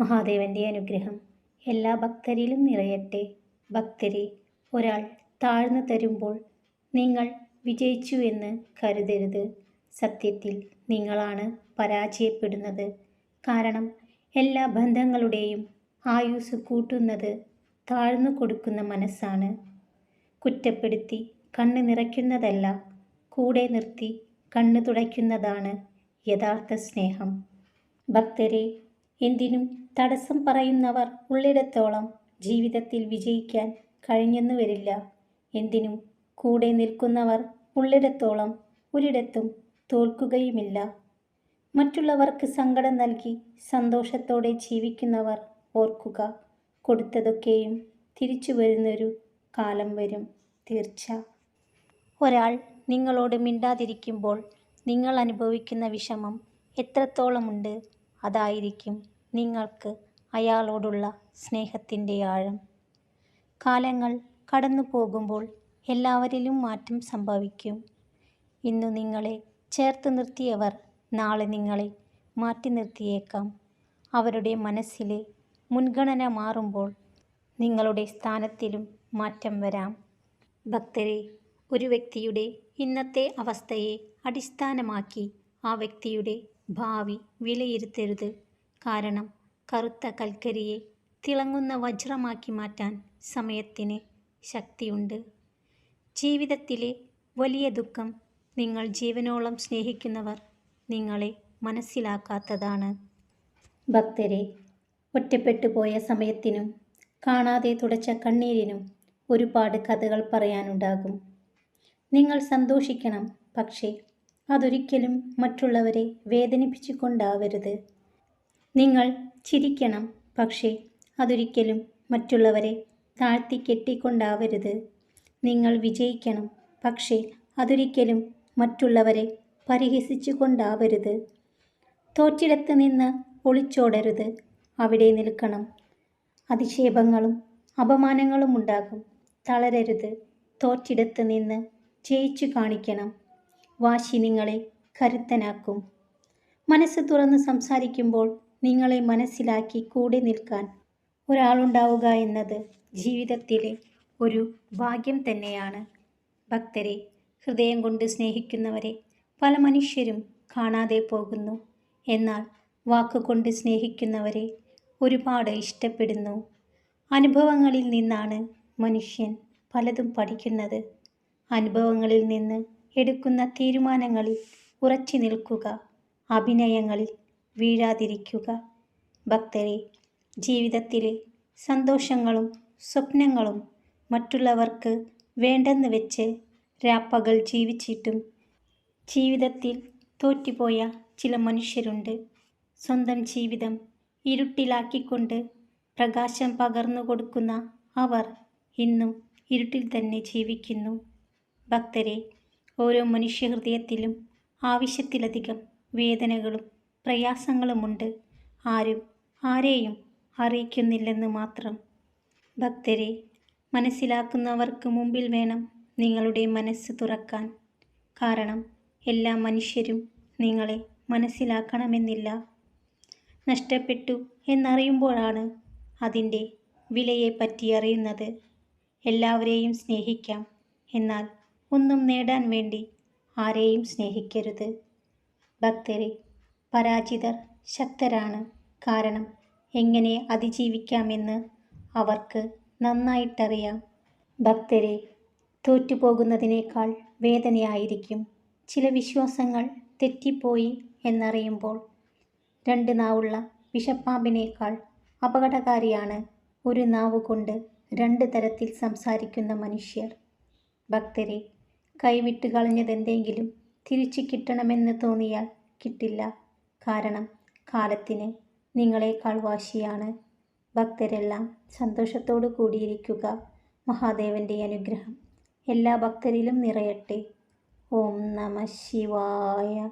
മഹാദേവന്റെ അനുഗ്രഹം എല്ലാ ഭക്തരിലും നിറയട്ടെ. ഭക്തരെ ഒരാൾ താഴ്ന്നു തരുമ്പോൾ നിങ്ങൾ വിജയിച്ചു എന്ന് കരുതരുത്. സത്യത്തിൽ നിങ്ങളാണ് പരാജയപ്പെടുന്നത്. കാരണം എല്ലാ ബന്ധങ്ങളുടെയും ആയുസ് കൂട്ടുന്നത് താഴ്ന്നു കൊടുക്കുന്ന മനസ്സാണ്. കുറ്റപ്പെടുത്തി കണ്ണ് നിറയ്ക്കുന്നതല്ല കൂടെ നിർത്തി കണ്ണു തുടയ്ക്കുന്നതാണ് യഥാർത്ഥ സ്നേഹം. ഭക്തരെ എന്തിനും തടസ്സം പറയുന്നവർ ഉള്ളിടത്തോളം ജീവിതത്തിൽ വിജയിക്കാൻ കഴിഞ്ഞെന്നു വരില്ല. എന്തിനും കൂടെ നിൽക്കുന്നവർ ഉള്ളിടത്തോളം ഒരിടത്തും തോൽക്കുകയുമില്ല. മറ്റുള്ളവർക്ക് സങ്കടം നൽകി സന്തോഷത്തോടെ ജീവിക്കുന്നവർ ഓർക്കുക കൊടുത്തതൊക്കെയും തിരിച്ചു വരുന്നൊരു കാലം വരും. തീർച്ച. ഒരാൾ നിങ്ങളോട് മിണ്ടാതിരിക്കുമ്പോൾ നിങ്ങൾ അനുഭവിക്കുന്ന വിഷമം എത്രത്തോളമുണ്ട്? അതായിരിക്കും നിങ്ങൾക്ക് അയാളോടുള്ള സ്നേഹത്തിന്റെ ആഴം. കാലങ്ങൾ കടന്നു പോകുമ്പോൾ എല്ലാവരിലും മാറ്റം സംഭവിക്കും. ഇന്നു നിങ്ങളെ ചേർത്ത് നിർത്തിയവർ നാളെ നിങ്ങളെ മാറ്റി നിർത്തിയേക്കാം. അവരുടെ മനസ്സിലെ മുൻഗണന മാറുമ്പോൾ നിങ്ങളുടെ സ്ഥാനത്തിലും മാറ്റം വരാം. ഭക്തരെ ഒരു വ്യക്തിയുടെ ഇന്നത്തെ അവസ്ഥയെ അടിസ്ഥാനമാക്കി ആ വ്യക്തിയുടെ ഭാവി വിലയിരുത്തരുത്. കാരണം കറുത്ത കൽക്കരിയെ തിളങ്ങുന്ന വജ്രമാക്കി മാറ്റാൻ സമയത്തിന് ശക്തിയുണ്ട്. ജീവിതത്തിലെ വലിയ ദുഃഖം നിങ്ങൾ ജീവനോളം സ്നേഹിക്കുന്നവർ നിങ്ങളെ മനസ്സിലാക്കാത്തതാണ്. ഭക്തരെ ഒറ്റപ്പെട്ടു പോയ സമയത്തിനും കാണാതെ തുടച്ച കണ്ണീരിനും ഒരുപാട് കഥകൾ പറയാനുണ്ടാകും. നിങ്ങൾ സന്തോഷിക്കണം പക്ഷേ അതൊരിക്കലും മറ്റുള്ളവരെ വേദനിപ്പിച്ചുകൊണ്ടാവരുത്. നിങ്ങൾ ചിരിക്കണം പക്ഷേ അതൊരിക്കലും മറ്റുള്ളവരെ താഴ്ത്തി കെട്ടിക്കൊണ്ടാവരുത് നിങ്ങൾ വിജയിക്കണം പക്ഷേ അതൊരിക്കലും മറ്റുള്ളവരെ പരിഹസിച്ചുകൊണ്ടാവരുത്. തോറ്റിടത്ത് നിന്ന് ഒളിച്ചോടരുത്. അവിടെ നിൽക്കണം. അധിക്ഷേപങ്ങളും അപമാനങ്ങളും ഉണ്ടാകും തളരരുത്. തോറ്റിടത്ത് നിന്ന് ജയിച്ചു കാണിക്കണം. വാശി നിങ്ങളെ കരുത്തനാക്കും. മനസ്സ് തുറന്ന് സംസാരിക്കുമ്പോൾ നിങ്ങളെ മനസ്സിലാക്കി കൂടെ നിൽക്കാൻ ഒരാളുണ്ടാവുക എന്നത് ജീവിതത്തിലെ ഒരു ഭാഗ്യം തന്നെയാണ്. ഭക്തരെ ഹൃദയം കൊണ്ട് സ്നേഹിക്കുന്നവരെ പല മനുഷ്യരും കാണാതെ പോകുന്നു. എന്നാൽ വാക്കുകൊണ്ട് സ്നേഹിക്കുന്നവരെ ഒരുപാട് ഇഷ്ടപ്പെടുന്നു. അനുഭവങ്ങളിൽ നിന്നാണ് മനുഷ്യൻ പലതും പഠിക്കുന്നത്. അനുഭവങ്ങളിൽ നിന്ന് എടുക്കുന്ന തീരുമാനങ്ങളിൽ ഉറച്ചു നിൽക്കുക. അഭിനയങ്ങളിൽ വീഴാതിരിക്കുക. ഭക്തരെ ജീവിതത്തിലെ സന്തോഷങ്ങളും സ്വപ്നങ്ങളും മറ്റുള്ളവർക്ക് വേണ്ടെന്ന് വെച്ച് രാപ്പകൽ ജീവിച്ചിട്ടും ജീവിതത്തിൽ തോറ്റുപോയ ചില മനുഷ്യരുണ്ട്. സ്വന്തം ജീവിതം ഇരുട്ടിലാക്കിക്കൊണ്ട് പ്രകാശം പകർന്നു കൊടുക്കുന്ന അവർ ഇന്നും ഇരുട്ടിൽ തന്നെ ജീവിക്കുന്നു. ഭക്തരെ ഓരോ മനുഷ്യഹൃദയത്തിലും ആവശ്യത്തിലധികം വേദനകളും പ്രയാസങ്ങളുമുണ്ട്. ആരും ആരെയും അറിയിക്കുന്നില്ലെന്ന് മാത്രം. ഭക്തരെ മനസ്സിലാക്കുന്നവർക്ക് മുമ്പിൽ വേണം നിങ്ങളുടെ മനസ്സ് തുറക്കാൻ. കാരണം എല്ലാ മനുഷ്യരും നിങ്ങളെ മനസ്സിലാക്കണമെന്നില്ല. നഷ്ടപ്പെട്ടു എന്നറിയുമ്പോഴാണ് അതിന്റെ വിലയെപ്പറ്റി അറിയുന്നത്. എല്ലാവരെയും സ്നേഹിക്കാം. എന്നാൽ ഒന്നും നേടാൻ വേണ്ടി ആരെയും സ്നേഹിക്കരുത്. ഭക്തരെ പരാജിതർ ശക്തരാണ്. കാരണം എങ്ങനെ അതിജീവിക്കാമെന്ന് അവർക്ക് നന്നായിട്ടറിയാം. ഭക്തരെ തോറ്റുപോകുന്നതിനേക്കാൾ വേദനയായിരിക്കും. ചില വിശ്വാസങ്ങൾ തെറ്റിപ്പോയി എന്നറിയുമ്പോൾ രണ്ട് നാവുള്ള വിഷപ്പാമ്പിനേക്കാൾ അപകടകാരിയാണ് ഒരു നാവുകൊണ്ട് രണ്ട് തരത്തിൽ സംസാരിക്കുന്ന മനുഷ്യർ. ഭക്തരെ കൈവിട്ട് കളഞ്ഞതെന്തെങ്കിലും തിരിച്ചു കിട്ടണമെന്ന് തോന്നിയാൽ കിട്ടില്ല. കാരണം കാലത്തിന് നിങ്ങളെക്കാൾ വാശിയാണ്. ഭക്തരെല്ലാം സന്തോഷത്തോടു കൂടിയിരിക്കുക. മഹാദേവന്റെ അനുഗ്രഹം. എല്ലാ ഭക്തരിലും നിറയട്ടെ. ഓം നമ ശിവായ.